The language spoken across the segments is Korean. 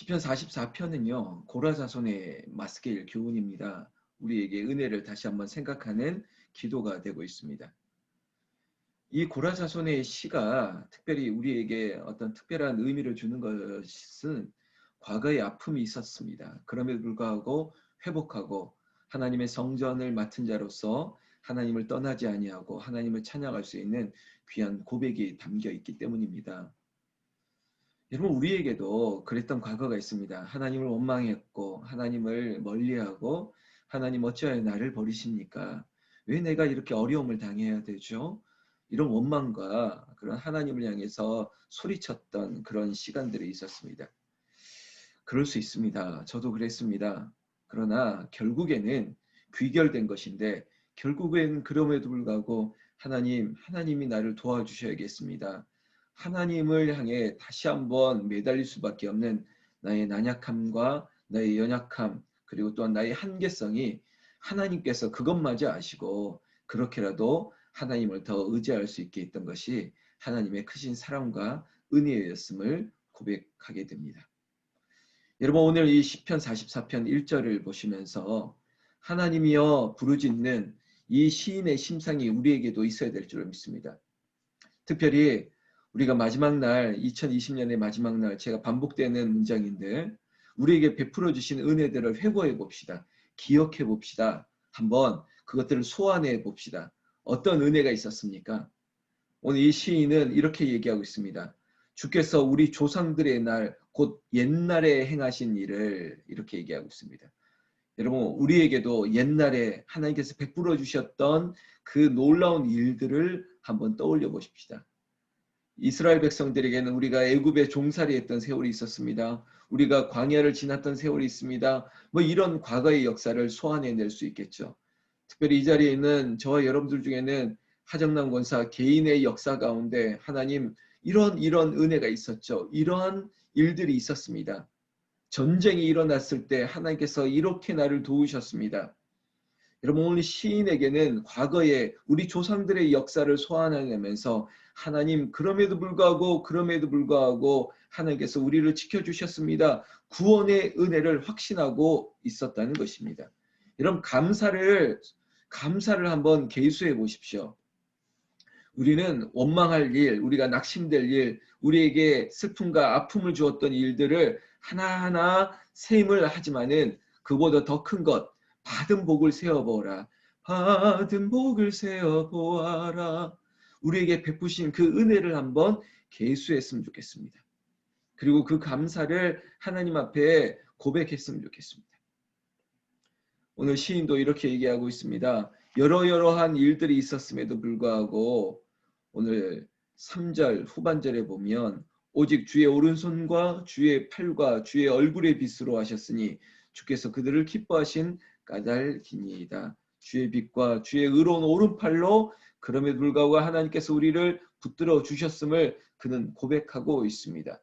시편 44편은요. 고라자손의 마스게일 교훈입니다. 우리에게 은혜를 다시 한번 생각하는 기도가 되고 있습니다. 이 고라자손의 시가 특별히 우리에게 어떤 특별한 의미를 주는 것은 과거의 아픔이 있었습니다. 그럼에도 불구하고 회복하고 하나님의 성전을 맡은 자로서 하나님을 떠나지 아니하고 하나님을 찬양할 수 있는 귀한 고백이 담겨 있기 때문입니다. 여러분 우리에게도 그랬던 과거가 있습니다. 하나님을 원망했고 하나님을 멀리하고 하나님 어찌하여 나를 버리십니까? 왜 내가 이렇게 어려움을 당해야 되죠? 이런 원망과 그런 하나님을 향해서 소리쳤던 그런 시간들이 있었습니다. 그럴 수 있습니다. 저도 그랬습니다. 그러나 결국에는 귀결된 것인데 결국엔 그럼에도 불구하고 하나님, 하나님이 나를 도와주셔야겠습니다. 하나님을 향해 다시 한번 매달릴 수밖에 없는 나의 난약함과 나의 연약함 그리고 또한 나의 한계성이 하나님께서 그것마저 아시고 그렇게라도 하나님을 더 의지할 수 있게 했던 것이 하나님의 크신 사랑과 은혜였음을 고백하게 됩니다. 여러분 오늘 이 시편 44편 1절을 보시면서 하나님이여 부르짖는 이 시인의 심상이 우리에게도 있어야 될줄 믿습니다. 특별히 우리가 마지막 날 2020년의 마지막 날 제가 반복되는 문장인데 우리에게 베풀어 주신 은혜들을 회고해 봅시다. 기억해 봅시다. 한번 그것들을 소환해 봅시다. 어떤 은혜가 있었습니까? 오늘 이 시인은 이렇게 얘기하고 있습니다. 주께서 우리 조상들의 날, 곧 옛날에 행하신 일을 이렇게 얘기하고 있습니다. 여러분, 우리에게도 옛날에 하나님께서 베풀어 주셨던 그 놀라운 일들을 한번 떠올려 보십시다. 이스라엘 백성들에게는 우리가 애굽에 종살이 했던 세월이 있었습니다. 우리가 광야를 지났던 세월이 있습니다. 뭐 이런 과거의 역사를 소환해낼 수 있겠죠. 특별히 이 자리에 있는 저와 여러분들 중에는 하정남 권사 개인의 역사 가운데 하나님 이런 이런 은혜가 있었죠. 이러한 일들이 있었습니다. 전쟁이 일어났을 때 하나님께서 이렇게 나를 도우셨습니다. 여러분 오늘 시인에게는 과거에 우리 조상들의 역사를 소환하면서 하나님 그럼에도 불구하고 그럼에도 불구하고 하나님께서 우리를 지켜주셨습니다. 구원의 은혜를 확신하고 있었다는 것입니다. 여러분 감사를 감사를 한번 개수해 보십시오. 우리는 원망할 일, 우리가 낙심될 일, 우리에게 슬픔과 아픔을 주었던 일들을 하나하나 세임을 하지만은 그보다 더 큰 것, 받은 복을 세어보라. 받은 복을 세어보아라. 우리에게 베푸신 그 은혜를 한번 개수했으면 좋겠습니다. 그리고 그 감사를 하나님 앞에 고백했으면 좋겠습니다. 오늘 시인도 이렇게 얘기하고 있습니다. 여러 여러한 일들이 있었음에도 불구하고 오늘 3절 후반절에 보면 오직 주의 오른손과 주의 팔과 주의 얼굴의 빛으로 하셨으니 주께서 그들을 기뻐하신 까닭이니이다. 주의 빛과 주의 의로운 오른팔로 그럼에도 불구하고 하나님께서 우리를 붙들어 주셨음을 그는 고백하고 있습니다.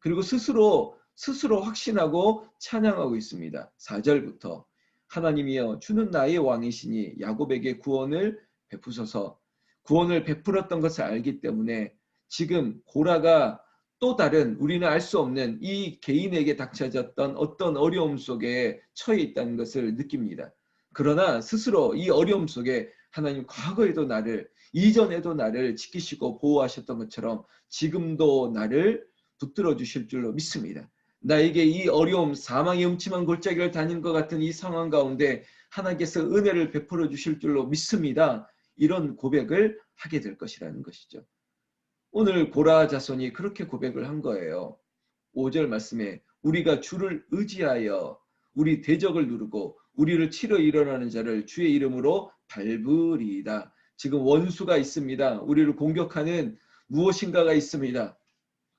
그리고 스스로 스스로 확신하고 찬양하고 있습니다. 4절부터 하나님이여 주는 나의 왕이시니 야곱에게 구원을 베푸소서 구원을 베풀었던 것을 알기 때문에 지금 고라가 또 다른 우리는 알 수 없는 이 개인에게 닥쳐졌던 어떤 어려움 속에 처해 있다는 것을 느낍니다. 그러나 스스로 이 어려움 속에 하나님 과거에도 나를 이전에도 나를 지키시고 보호하셨던 것처럼 지금도 나를 붙들어 주실 줄로 믿습니다. 나에게 이 어려움, 사망의 음침한 골짜기를 다닌 것 같은 이 상황 가운데 하나님께서 은혜를 베풀어 주실 줄로 믿습니다. 이런 고백을 하게 될 것이라는 것이죠. 오늘 고라 자손이 그렇게 고백을 한 거예요. 5절 말씀에 우리가 주를 의지하여 우리 대적을 누르고 우리를 치러 일어나는 자를 주의 이름으로 밟으리이다. 지금 원수가 있습니다. 우리를 공격하는 무엇인가가 있습니다.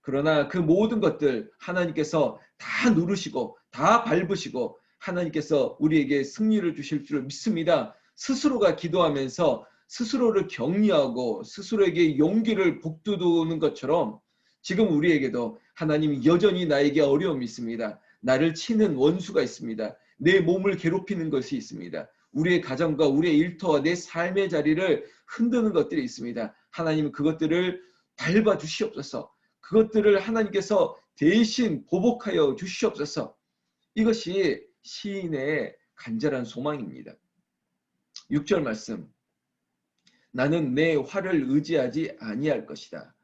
그러나 그 모든 것들 하나님께서 다 누르시고 다 밟으시고 하나님께서 우리에게 승리를 주실 줄 믿습니다. 스스로가 기도하면서 스스로를 격려하고 스스로에게 용기를 북돋우는 것처럼 지금 우리에게도 하나님 여전히 나에게 어려움이 있습니다. 나를 치는 원수가 있습니다. 내 몸을 괴롭히는 것이 있습니다. 우리의 가정과 우리의 일터와 내 삶의 자리를 흔드는 것들이 있습니다. 하나님은 그것들을 밟아 주시옵소서. 그것들을 하나님께서 대신 보복하여 주시옵소서. 이것이 시인의 간절한 소망입니다. 6절 말씀. 나는 내 활을 의지하지 아니할 것이다.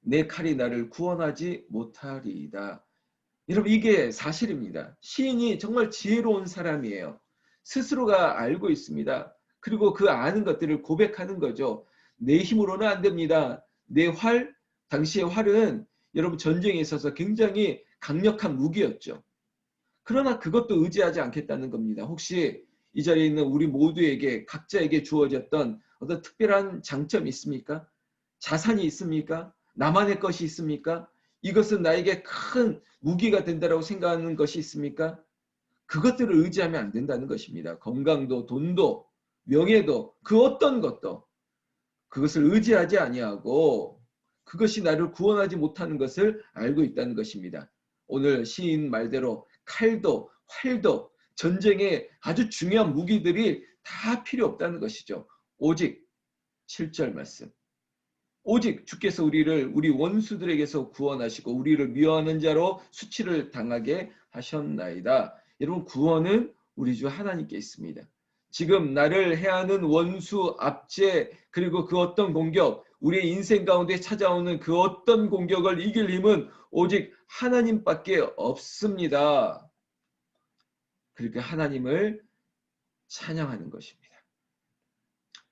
내 칼이 나를 구원하지 못하리이다. 여러분 이게 사실입니다. 시인이 정말 지혜로운 사람이에요. 스스로가 알고 있습니다. 그리고 그 아는 것들을 고백하는 거죠. 내 힘으로는 안 됩니다. 내 활, 당시의 활은 여러분 전쟁에 있어서 굉장히 강력한 무기였죠. 그러나 그것도 의지하지 않겠다는 겁니다. 혹시 이 자리에 있는 우리 모두에게 각자에게 주어졌던 어떤 특별한 장점이 있습니까? 자산이 있습니까? 나만의 것이 있습니까? 이것은 나에게 큰 무기가 된다고 생각하는 것이 있습니까? 그것들을 의지하면 안 된다는 것입니다. 건강도, 돈도, 명예도, 그 어떤 것도 그것을 의지하지 아니하고 그것이 나를 구원하지 못하는 것을 알고 있다는 것입니다. 오늘 시인 말대로 칼도 활도 전쟁에 아주 중요한 무기들이 다 필요 없다는 것이죠. 오직 7절 말씀. 오직 주께서 우리를 우리 원수들에게서 구원하시고 우리를 미워하는 자로 수치를 당하게 하셨나이다. 여러분 구원은 우리 주 하나님께 있습니다. 지금 나를 해하는 원수, 압제, 그리고 그 어떤 공격, 우리의 인생 가운데 찾아오는 그 어떤 공격을 이길 힘은 오직 하나님밖에 없습니다. 그러니까 하나님을 찬양하는 것입니다.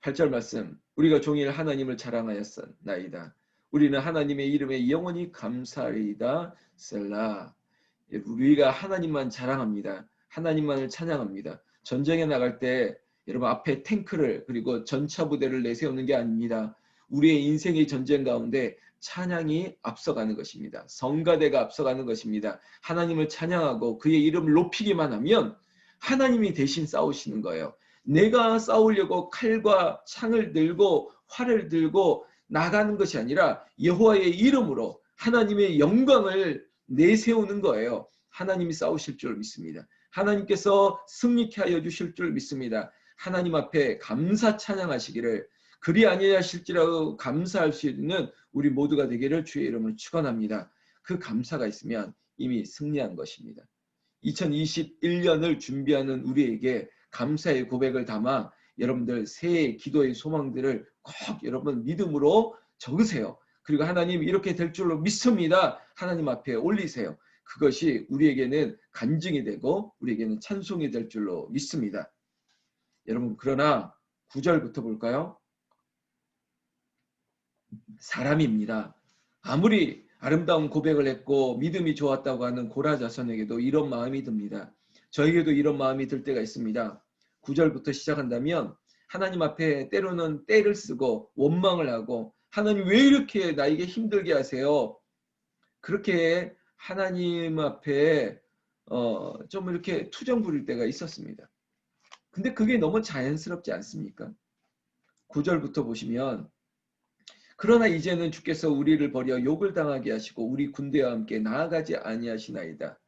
8절 말씀 우리가 종일 하나님을 자랑하였나이다. 우리는 하나님의 이름에 영원히 감사하리이다. 셀라. 우리가 하나님만 자랑합니다. 하나님만을 찬양합니다. 전쟁에 나갈 때 여러분 앞에 탱크를 그리고 전차 부대를 내세우는 게 아닙니다. 우리의 인생의 전쟁 가운데 찬양이 앞서가는 것입니다. 성가대가 앞서가는 것입니다. 하나님을 찬양하고 그의 이름을 높이기만 하면 하나님이 대신 싸우시는 거예요. 내가 싸우려고 칼과 창을 들고 활을 들고 나가는 것이 아니라 여호와의 이름으로 하나님의 영광을 내세우는 거예요. 하나님이 싸우실 줄 믿습니다. 하나님께서 승리케 하여 주실 줄 믿습니다. 하나님 앞에 감사 찬양하시기를 그리 아니하실지라도 감사할 수 있는 우리 모두가 되기를 주의 이름으로 축원합니다. 그 감사가 있으면 이미 승리한 것입니다. 2021년을 준비하는 우리에게 감사의 고백을 담아 여러분들 새해 기도의 소망들을 꼭 여러분 믿음으로 적으세요. 그리고 하나님 이렇게 될 줄로 믿습니다. 하나님 앞에 올리세요. 그것이 우리에게는 간증이 되고 우리에게는 찬송이 될 줄로 믿습니다. 여러분 그러나 9절부터 볼까요? 사람입니다. 아무리 아름다운 고백을 했고 믿음이 좋았다고 하는 고라 자손에게도 이런 마음이 듭니다. 저에게도 이런 마음이 들 때가 있습니다. 9절부터 시작한다면 하나님 앞에 때로는 때를 쓰고 원망을 하고 하나님 왜 이렇게 나에게 힘들게 하세요? 그렇게 하나님 앞에 어, 좀 이렇게 투정 부릴 때가 있었습니다. 근데 그게 너무 자연스럽지 않습니까? 9절부터 보시면 그러나 이제는 주께서 우리를 버려 욕을 당하게 하시고 우리 군대와 함께 나아가지 아니하시나이다.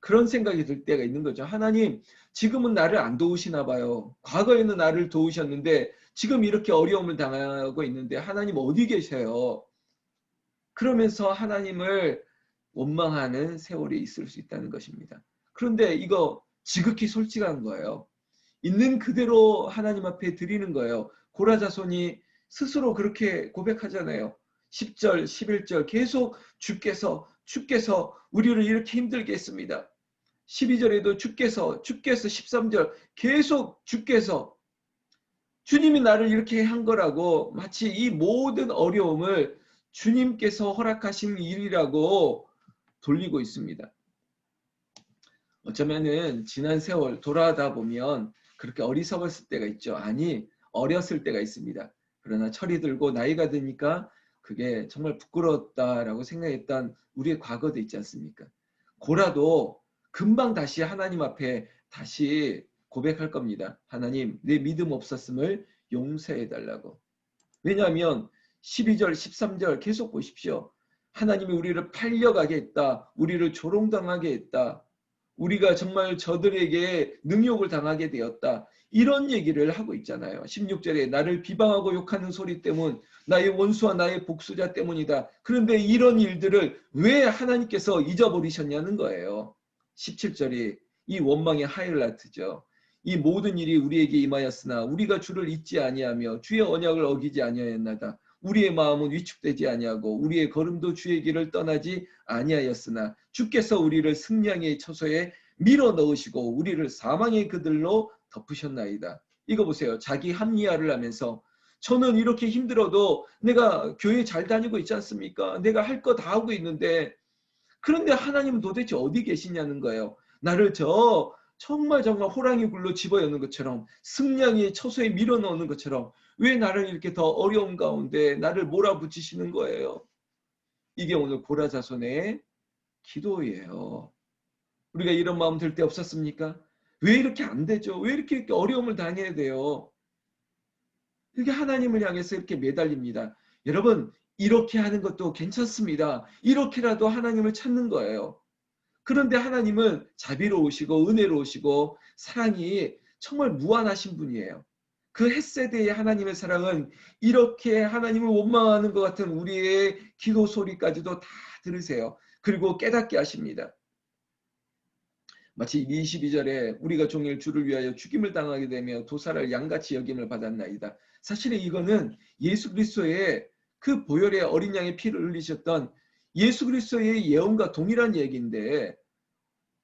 그런 생각이 들 때가 있는 거죠. 하나님, 지금은 나를 안 도우시나 봐요. 과거에는 나를 도우셨는데 지금 이렇게 어려움을 당하고 있는데 하나님 어디 계셔요? 그러면서 하나님을 원망하는 세월이 있을 수 있다는 것입니다. 그런데 이거 지극히 솔직한 거예요. 있는 그대로 하나님 앞에 드리는 거예요. 고라자손이 스스로 그렇게 고백하잖아요. 10절, 11절 계속 주께서 주께서 우리를 이렇게 힘들게 했습니다. 12절에도 주께서 주께서 13절 계속 주께서 주님이 나를 이렇게 한 거라고 마치 이 모든 어려움을 주님께서 허락하신 일이라고 돌리고 있습니다. 어쩌면은 지난 세월 돌아다 보면 그렇게 어리석었을 때가 있죠. 아니 어렸을 때가 있습니다. 그러나 철이 들고 나이가 드니까 그게 정말 부끄러웠다라고 생각했던 우리의 과거도 있지 않습니까? 고라도 금방 다시 하나님 앞에 다시 고백할 겁니다. 하나님, 내 믿음 없었음을 용서해 달라고. 왜냐하면 12절, 13절 계속 보십시오. 하나님이 우리를 팔려가게 했다. 우리를 조롱당하게 했다. 우리가 정말 저들에게 능욕을 당하게 되었다. 이런 얘기를 하고 있잖아요. 16절에 나를 비방하고 욕하는 소리 때문 나의 원수와 나의 복수자 때문이다. 그런데 이런 일들을 왜 하나님께서 잊어버리셨냐는 거예요. 17절이 이 원망의 하이라이트죠. 이 모든 일이 우리에게 임하였으나 우리가 주를 잊지 아니하며 주의 언약을 어기지 아니하였나다. 우리의 마음은 위축되지 아니하고 우리의 걸음도 주의 길을 떠나지 아니하였으나 주께서 우리를 승량의 처소에 밀어 넣으시고 우리를 사망의 그들로 덮으셨나이다. 이거 보세요. 자기 합리화를 하면서 저는 이렇게 힘들어도 내가 교회 잘 다니고 있지 않습니까? 내가 할 거 다 하고 있는데 그런데 하나님은 도대체 어디 계시냐는 거예요. 나를 저 정말 정말 호랑이 굴로 집어넣는 것처럼 승량이 처소에 밀어넣는 것처럼 왜 나를 이렇게 더 어려운 가운데 나를 몰아붙이시는 거예요. 이게 오늘 고라자손의 기도예요. 우리가 이런 마음 들 때 없었습니까? 왜 이렇게 안 되죠? 왜 이렇게, 이렇게 어려움을 당해야 돼요? 이게 하나님을 향해서 이렇게 매달립니다. 여러분, 이렇게 하는 것도 괜찮습니다. 이렇게라도 하나님을 찾는 거예요. 그런데 하나님은 자비로우시고 은혜로우시고 사랑이 정말 무한하신 분이에요. 그 햇세대의 하나님의 사랑은 이렇게 하나님을 원망하는 것 같은 우리의 기도 소리까지도 다 들으세요. 그리고 깨닫게 하십니다. 마치 22절에 우리가 종일 주를 위하여 죽임을 당하게 되며 도사를 양같이 여김을 받았나이다. 사실은 이거는 예수 그리스도의 그 보혈의 어린 양의 피를 흘리셨던 예수 그리스도의 예언과 동일한 얘기인데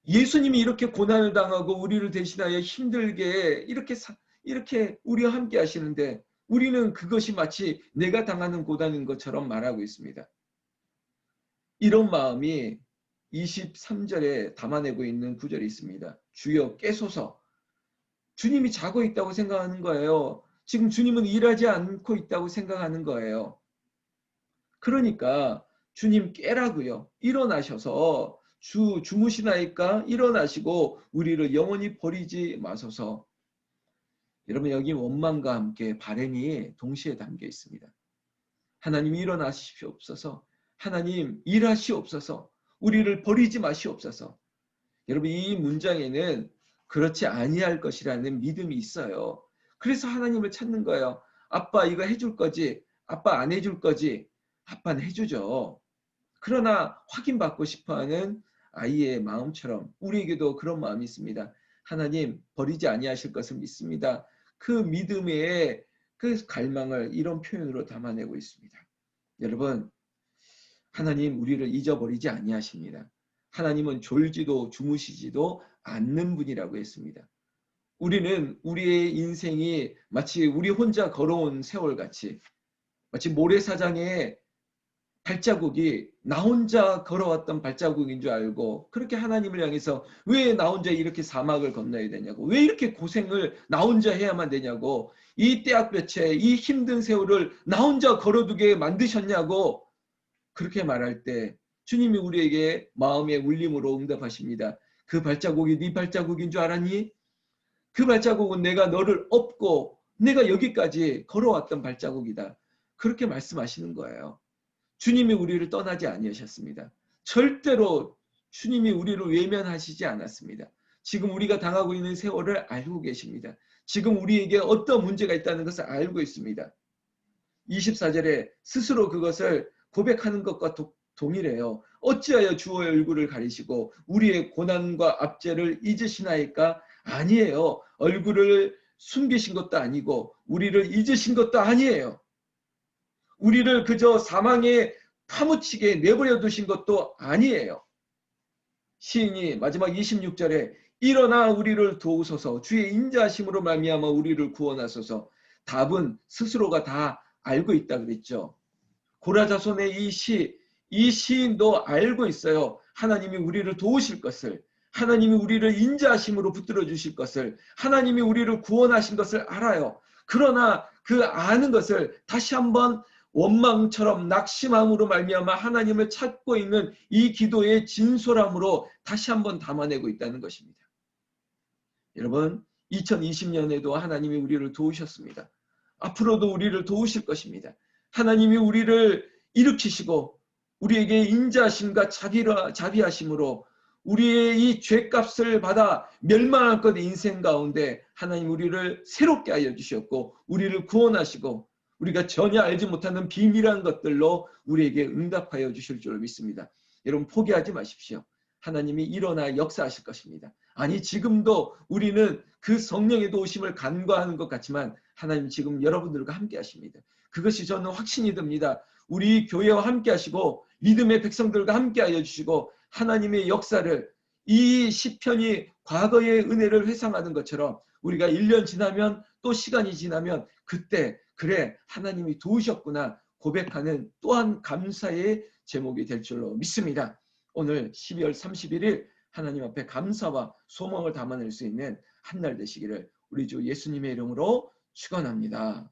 예수님이 이렇게 고난을 당하고 우리를 대신하여 힘들게 이렇게 사, 이렇게 우리와 함께 하시는데 우리는 그것이 마치 내가 당하는 고난인 것처럼 말하고 있습니다. 이런 마음이 23절에 담아내고 있는 구절이 있습니다. 주여 깨소서. 주님이 자고 있다고 생각하는 거예요. 지금 주님은 일하지 않고 있다고 생각하는 거예요. 그러니까 주님 깨라고요. 일어나셔서 주 주무시나이까 일어나시고 우리를 영원히 버리지 마소서. 여러분 여기 원망과 함께 바램이 동시에 담겨 있습니다. 하나님 일어나시옵소서. 하나님 일하시옵소서. 우리를 버리지 마시옵소서. 여러분 이 문장에는 그렇지 아니할 것이라는 믿음이 있어요. 그래서 하나님을 찾는 거예요. 아빠 이거 해줄 거지? 아빠 안 해줄 거지? 아빠는 해주죠. 그러나 확인받고 싶어하는 아이의 마음처럼 우리에게도 그런 마음이 있습니다. 하나님 버리지 아니하실 것을 믿습니다. 그 믿음의 그 갈망을 이런 표현으로 담아내고 있습니다. 여러분 하나님 우리를 잊어버리지 아니하십니다. 하나님은 졸지도 주무시지도 않는 분이라고 했습니다. 우리는 우리의 인생이 마치 우리 혼자 걸어온 세월같이 마치 모래사장에 발자국이 나 혼자 걸어왔던 발자국인 줄 알고 그렇게 하나님을 향해서 왜 나 혼자 이렇게 사막을 건너야 되냐고 왜 이렇게 고생을 나 혼자 해야만 되냐고 이 때학볕에 이 힘든 세월을 나 혼자 걸어두게 만드셨냐고 그렇게 말할 때 주님이 우리에게 마음의 울림으로 응답하십니다. 그 발자국이 네 발자국인 줄 알았니? 그 발자국은 내가 너를 업고 내가 여기까지 걸어왔던 발자국이다. 그렇게 말씀하시는 거예요. 주님이 우리를 떠나지 아니하셨습니다. 절대로 주님이 우리를 외면하시지 않았습니다. 지금 우리가 당하고 있는 세월을 알고 계십니다. 지금 우리에게 어떤 문제가 있다는 것을 알고 있습니다. 24절에 스스로 그것을 고백하는 것과 도, 동일해요. 어찌하여 주의 얼굴을 가리시고 우리의 고난과 압제를 잊으시나이까? 아니에요. 얼굴을 숨기신 것도 아니고 우리를 잊으신 것도 아니에요. 우리를 그저 사망에 파묻히게 내버려 두신 것도 아니에요. 시인이 마지막 26절에 일어나 우리를 도우소서 주의 인자하심으로 말미암아 우리를 구원하소서 답은 스스로가 다 알고 있다 그랬죠. 고라자손의 이 시, 이 시인도 알고 있어요. 하나님이 우리를 도우실 것을, 하나님이 우리를 인자하심으로 붙들어 주실 것을, 하나님이 우리를 구원하신 것을 알아요. 그러나 그 아는 것을 다시 한번 원망처럼 낙심함으로 말미암아 하나님을 찾고 있는 이 기도의 진솔함으로 다시 한번 담아내고 있다는 것입니다. 여러분, 2020년에도 하나님이 우리를 도우셨습니다. 앞으로도 우리를 도우실 것입니다. 하나님이 우리를 일으키시고 우리에게 인자하심과 자비라, 자비하심으로 우리의 이 죄값을 받아 멸망할 것 인생 가운데 하나님 우리를 새롭게 하여 주셨고 우리를 구원하시고 우리가 전혀 알지 못하는 비밀한 것들로 우리에게 응답하여 주실 줄 믿습니다. 여러분 포기하지 마십시오. 하나님이 일어나 역사하실 것입니다. 아니 지금도 우리는 그 성령의 도우심을 간과하는 것 같지만 하나님 지금 여러분들과 함께 하십니다. 그것이 저는 확신이 듭니다. 우리 교회와 함께 하시고 믿음의 백성들과 함께 하여 주시고 하나님의 역사를 이 시편이 과거의 은혜를 회상하는 것처럼 우리가 1년 지나면 또 시간이 지나면 그때 그래 하나님이 도우셨구나 고백하는 또한 감사의 제목이 될 줄로 믿습니다. 오늘 12월 31일 하나님 앞에 감사와 소망을 담아낼 수 있는 한 날 되시기를 우리 주 예수님의 이름으로 축원합니다.